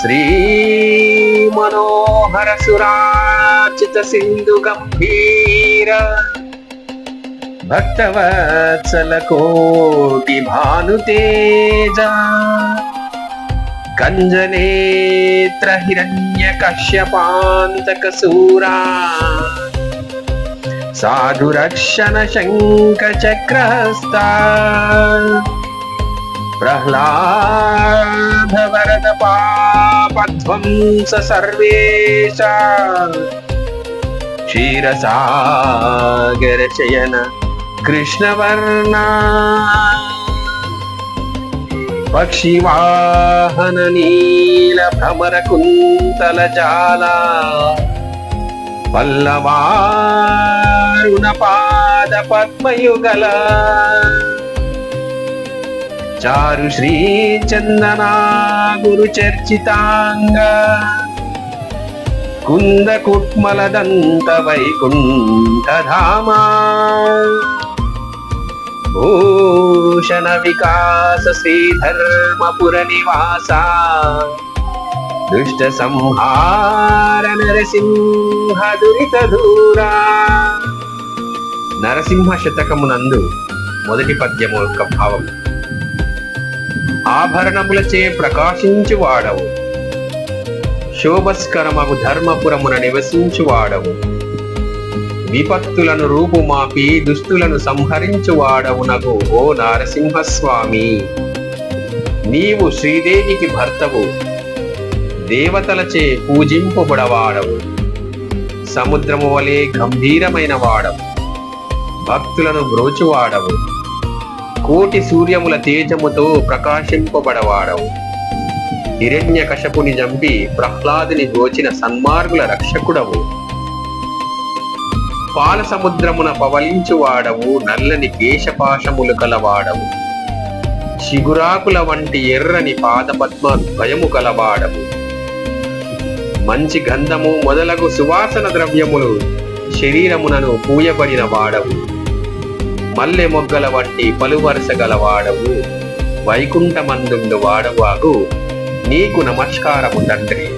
శ్రీ మనోహర సురాచిత సింధు గంభీర భక్తవత్సల కోటి భానుతేజ కంజనేత్ర హిరణ్య కశ్యపాంతక సూరా సాధురక్షణ శంఖ చక్రహస్త ప్రహ్లాద వరద పా పాపధ్వంస సర్వేశ క్షీరసాగర చయన కృష్ణవర్ణ పక్షివాహన నీల భ్రమర కుంతల జాల పల్లవారుణ పాద పద్మయుగల చారు శ్రీ చందనా గురు చర్చితాంగ. కుంద కుట్మల దంత వైకుంఠ భూషణ వికాస శ్రీధర్మపుర నివాస. దుష్ట సంహార నరసింహ దురిత దూరా నరసింహ శతకమునందు మొదటి పద్యము యొక్క భావం. ఆభరణములచే ప్రకాశించు వాడవు శోభస్కరమగు ధర్మపురమున నివసించు వాడవు విపత్తులను రూపుమాపి దుస్తులను సంహరించు వాడవునగు ఓ నారసింహస్వామి. నీవు శ్రీదేవికి భర్తవు. దేవతలచే పూజింపబడవాడవు. సముద్రము వలె గంభీరమైన వాడవు. భక్తులను బ్రోచువాడవు. కోటి సూర్యముల తేజముతో ప్రకాశింపబడవాడవు. హిరణ్య కశపుని చంపి ప్రహ్లాదుని గోచిన సన్మార్గుల రక్షకుడవు. పాల సముద్రమున పవలించువాడవు నల్లని కేశపాశములు కలవాడవు. చిగురాకుల వంటి ఎర్రని పాదపద్మ భయము కలవాడవు. మంచి గంధము మొదలగు సువాసన ద్రవ్యములు శరీరమునను పూయబడిన వాడవు. మల్లె మొగ్గల వంటి పలువరుస గలవాడవు వైకుంఠమందుండు వాడవాగు నీకు నమస్కారము తండ్రి.